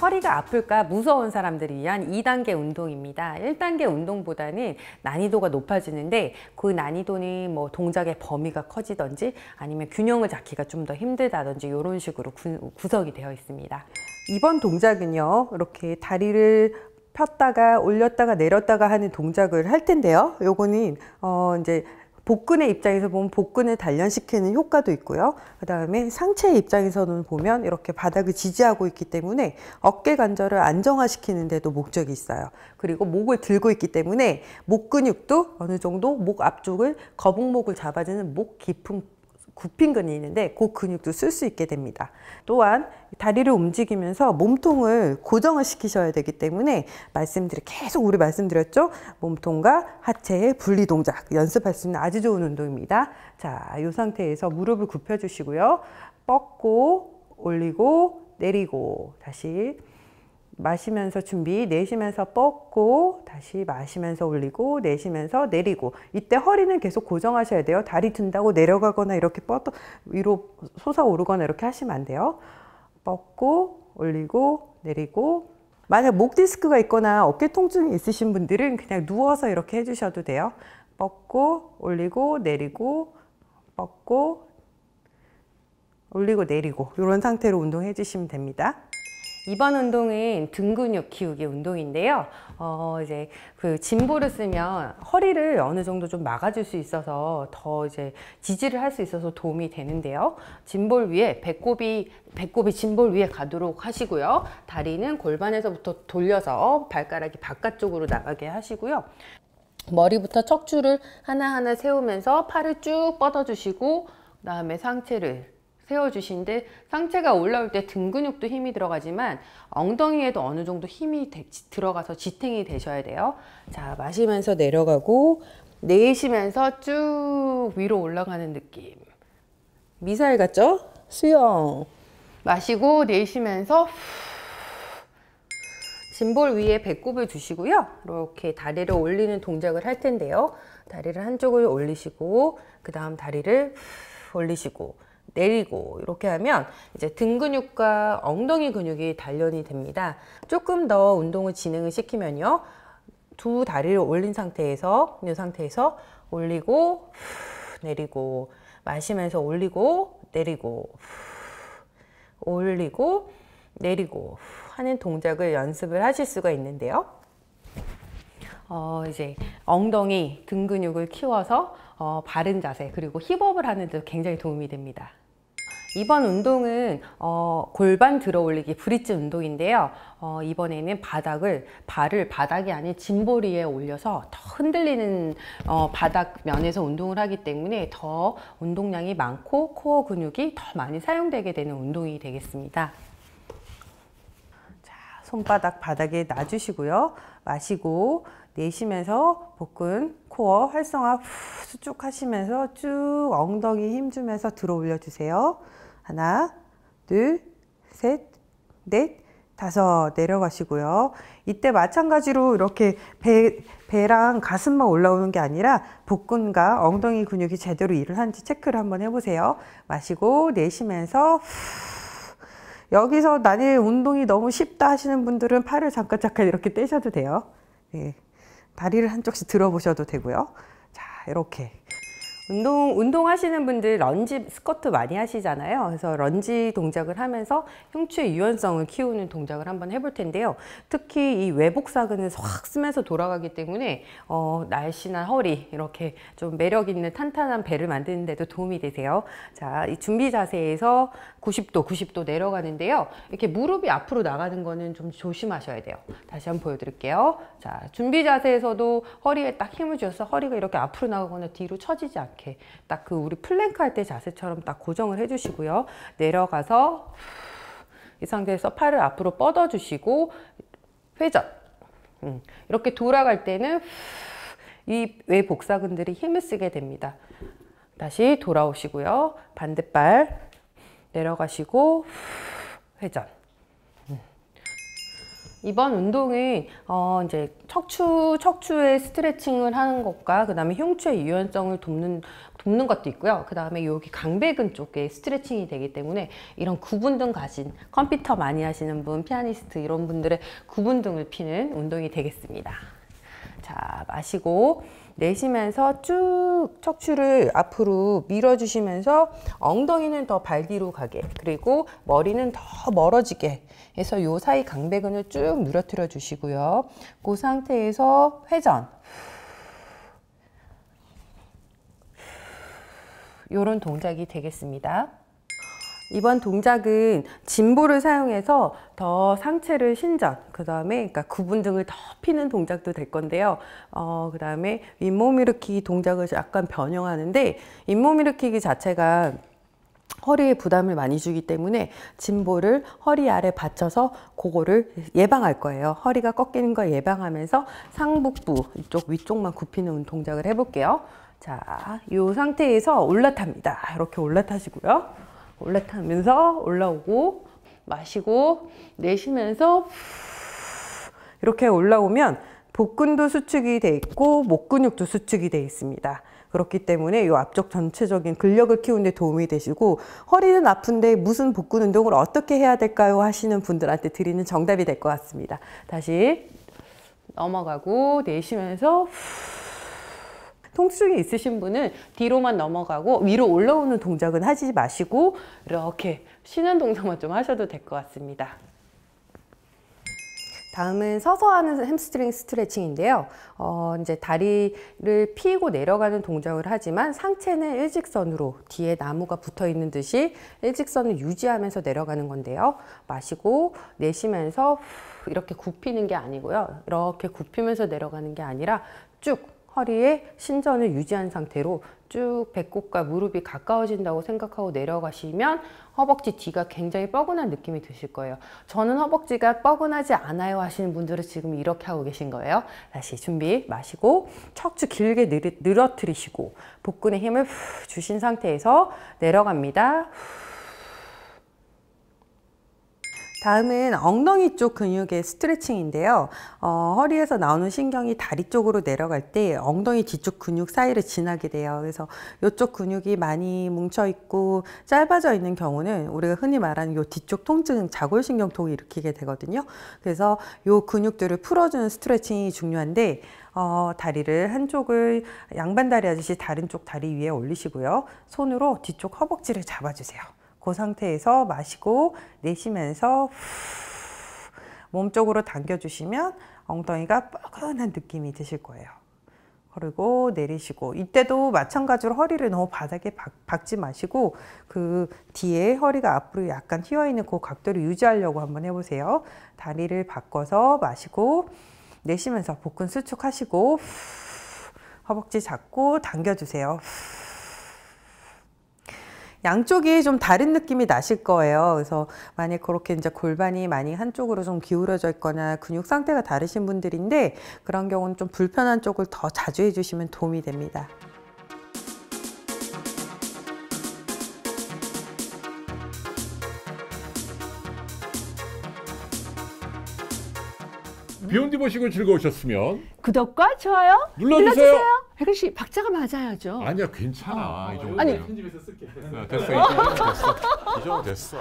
허리가 아플까 무서운 사람들을 위한 2단계 운동입니다. 1단계 운동보다는 난이도가 높아지는데 그 난이도는 뭐 동작의 범위가 커지던지 아니면 균형을 잡기가 좀 더 힘들다든지 이런 식으로 구, 구성이 되어 있습니다. 이번 동작은요. 이렇게 다리를 폈다가 올렸다가 내렸다가 하는 동작을 할 텐데요. 요거는 어 이제 복근의 입장에서 보면 복근을 단련시키는 효과도 있고요. 그 다음에 상체의 입장에서는 보면 이렇게 바닥을 지지하고 있기 때문에 어깨 관절을 안정화시키는 데도 목적이 있어요. 그리고 목을 들고 있기 때문에 목 근육도 어느 정도 목 앞쪽을 거북목을 잡아주는 목 깊은 굽힌 근이 있는데 그 근육도 쓸 수 있게 됩니다. 또한 다리를 움직이면서 몸통을 고정을 시키셔야 되기 때문에 말씀드리 계속 우리 말씀드렸죠? 몸통과 하체의 분리 동작 연습할 수 있는 아주 좋은 운동입니다. 자, 이 상태에서 무릎을 굽혀 주시고요. 뻗고 올리고 내리고 다시 마시면서 준비 내쉬면서 뻗고 다시 마시면서 올리고 내쉬면서 내리고 이때 허리는 계속 고정하셔야 돼요 다리 든다고 내려가거나 이렇게 뻗어 위로 솟아오르거나 이렇게 하시면 안 돼요 뻗고 올리고 내리고. 만약 목 디스크가 있거나 어깨 통증이 있으신 분들은 그냥 누워서 이렇게 해주셔도 돼요. 뻗고 올리고 내리고 뻗고 올리고 내리고. 이런 상태로 운동해 주시면 됩니다 이번 운동은 등 근육 키우기 운동인데요. 어, 이제 그 짐볼을 쓰면 허리를 어느 정도 좀 막아줄 수 있어서 더 이제 지지를 할 수 있어서 도움이 되는데요. 짐볼 위에 배꼽이 배꼽이 짐볼 위에 가도록 하시고요. 다리는 골반에서부터 돌려서 발가락이 바깥쪽으로 나가게 하시고요. 머리부터 척추를 하나하나 세우면서 팔을 쭉 뻗어주시고 그 다음에 상체를 세워주신데 상체가 올라올 때 등 근육도 힘이 들어가지만 엉덩이에도 어느 정도 힘이 되, 들어가서 지탱이 되셔야 돼요. 자 마시면서 내려가고 내쉬면서 쭉 위로 올라가는 느낌. 미사일 같죠? 수영. 마시고 내쉬면서 짐볼 위에 배꼽을 두시고요. 이렇게 다리를 올리는 동작을 할 텐데요. 다리를 한쪽을 올리시고 그 다음 다리를 올리시고 내리고 이렇게 하면 이제 등 근육과 엉덩이 근육이 단련이 됩니다. 조금 더 운동을 진행을 시키면요. 두 다리를 올린 상태에서 이 상태에서 올리고 내리고 마시면서 올리고 내리고 올리고 내리고 하는 동작을 연습을 하실 수가 있는데요. 어, 이제 엉덩이 등 근육을 키워서 어, 바른 자세 그리고 힙업을 하는 데 굉장히 도움이 됩니다. 이번 운동은 어, 골반 들어 올리기 브릿지 운동인데요. 어, 이번에는 바닥을 발을 바닥이 아닌 짐보리에 올려서 더 흔들리는 어, 바닥 면에서 운동을 하기 때문에 더 운동량이 많고 코어 근육이 더 많이 사용되게 되는 운동이 되겠습니다. 자, 손바닥 바닥에 놔주시고요. 마시고 내쉬면서 복근, 코어 활성화 쭉 하시면서 쭉 엉덩이 힘주면서 들어 올려주세요. 하나, 둘, 셋, 넷, 다섯 내려가시고요. 이때 마찬가지로 이렇게 배, 배랑 가슴만 올라오는 게 아니라 복근과 엉덩이 근육이 제대로 일을 하는지 체크를 한번 해보세요. 마시고 내쉬면서 여기서 나는 운동이 너무 쉽다 하시는 분들은 팔을 잠깐 잠깐 이렇게 떼셔도 돼요. 네. 다리를 한쪽씩 들어보셔도 되고요. 자, 이렇게 운동, 운동하시는 분들 런지 스쿼트 많이 하시잖아요. 그래서 런지 동작을 하면서 흉추의 유연성을 키우는 동작을 한번 해볼 텐데요. 특히 이 외복사근을 확 쓰면서 돌아가기 때문에 어, 날씬한 허리 이렇게 좀 매력 있는 탄탄한 배를 만드는 데도 도움이 되세요. 자, 이 준비 자세에서 90도, 90도 내려가는데요. 이렇게 무릎이 앞으로 나가는 거는 좀 조심하셔야 돼요. 다시 한번 보여드릴게요. 자, 준비 자세에서도 허리에 딱 힘을 줘서 허리가 이렇게 앞으로 나가거나 뒤로 처지지 않게 이렇게 딱 그 우리 플랭크 할 때 자세처럼 딱 고정을 해주시고요. 내려가서 이 상태에서 팔을 앞으로 뻗어 주시고 회전 음, 이렇게 돌아갈 때는 이 외 복사근들이 힘을 쓰게 됩니다. 다시 돌아오시고요. 반대발 내려가시고 회전 이번 운동은 어 이제 척추 척추의 스트레칭을 하는 것과 그다음에 흉추의 유연성을 돕는 돕는 것도 있고요. 그 다음에 여기 강배근 쪽에 스트레칭이 되기 때문에 이런 구분등 가진 컴퓨터 많이 하시는 분, 피아니스트 이런 분들의 구분등을 피는 운동이 되겠습니다. 자, 마시고 내쉬면서 쭉 척추를 앞으로 밀어주시면서 엉덩이는 더 발 뒤로 가게 그리고 머리는 더 멀어지게 해서 요 사이 강배근을 쭉 누려뜨려 주시고요. 그 상태에서 회전 요런 동작이 되겠습니다. 이번 동작은 진보를 사용해서 더 상체를 신전, 그 다음에 그러니까 구분 등을 더 피는 동작도 될 건데요. 어, 그 다음에 윗몸 일으키기 동작을 약간 변형하는데 윗몸 일으키기 자체가 허리에 부담을 많이 주기 때문에 진보를 허리 아래 받쳐서 그거를 예방할 거예요. 허리가 꺾이는 걸 예방하면서 상복부 이쪽 위쪽만 굽히는 동작을 해볼게요. 자, 이 상태에서 올라탑니다. 이렇게 올라타시고요. 올라타면서 올라오고 마시고 내쉬면서 이렇게 올라오면 복근도 수축이 돼 있고 목 근육도 수축이 돼 있습니다. 그렇기 때문에 이 앞쪽 전체적인 근력을 키우는 데 도움이 되시고 허리는 아픈데 무슨 복근 운동을 어떻게 해야 될까요? 하시는 분들한테 드리는 정답이 될 것 같습니다. 다시 넘어가고 내쉬면서 통증이 있으신 분은 뒤로만 넘어가고 위로 올라오는 동작은 하지 마시고 이렇게 쉬는 동작만 좀 하셔도 될 것 같습니다. 다음은 서서 하는 햄스트링 스트레칭인데요. 어, 이제 다리를 피고 내려가는 동작을 하지만 상체는 일직선으로 뒤에 나무가 붙어 있는 듯이 일직선을 유지하면서 내려가는 건데요. 마시고 내쉬면서 이렇게 굽히는 게 아니고요. 이렇게 굽히면서 내려가는 게 아니라 쭉 허리에 신전을 유지한 상태로 쭉 배꼽과 무릎이 가까워진다고 생각하고 내려가시면 허벅지 뒤가 굉장히 뻐근한 느낌이 드실 거예요. 저는 허벅지가 뻐근하지 않아요 하시는 분들은 지금 이렇게 하고 계신 거예요. 다시 준비 마시고 척추 길게 늘어뜨리시고 복근에 힘을 후 주신 상태에서 내려갑니다. 다음은 엉덩이 쪽 근육의 스트레칭인데요. 어, 허리에서 나오는 신경이 다리 쪽으로 내려갈 때 엉덩이 뒤쪽 근육 사이를 지나게 돼요. 그래서 이쪽 근육이 많이 뭉쳐 있고 짧아져 있는 경우는 우리가 흔히 말하는 이 뒤쪽 통증, 자골신경통을 일으키게 되거든요. 그래서 이 근육들을 풀어주는 스트레칭이 중요한데 어, 다리를 한쪽을 양반 다리 하듯이 다른 쪽 다리 위에 올리시고요. 손으로 뒤쪽 허벅지를 잡아주세요. 그 상태에서 마시고 내쉬면서 몸쪽으로 당겨주시면 엉덩이가 뻐근한 느낌이 드실 거예요. 그리고 내리시고 이때도 마찬가지로 허리를 너무 바닥에 박, 지 마시고 그 뒤에 허리가 앞으로 약간 휘어 있는 그 각도를 유지하려고 한번 해보세요. 다리를 바꿔서 마시고 내쉬면서 복근 수축하시고 허벅지 잡고 당겨주세요. 양쪽이 좀 다른 느낌이 나실 거예요. 그래서 만약 그렇게 이제 골반이 많이 한쪽으로 좀 기울어져 있거나 근육 상태가 다르신 분들인데 그런 경우는 좀 불편한 쪽을 더 자주 해주시면 도움이 됩니다. 비욘디 보시고 즐거우셨으면. 구독과 좋아요 눌러주세요. 혜근 씨 박자가 맞아야죠. 아니야 괜찮아 이 정도 아니. 편집에서 쓸게. 됐어 이 정도 됐어. 이 정도 됐어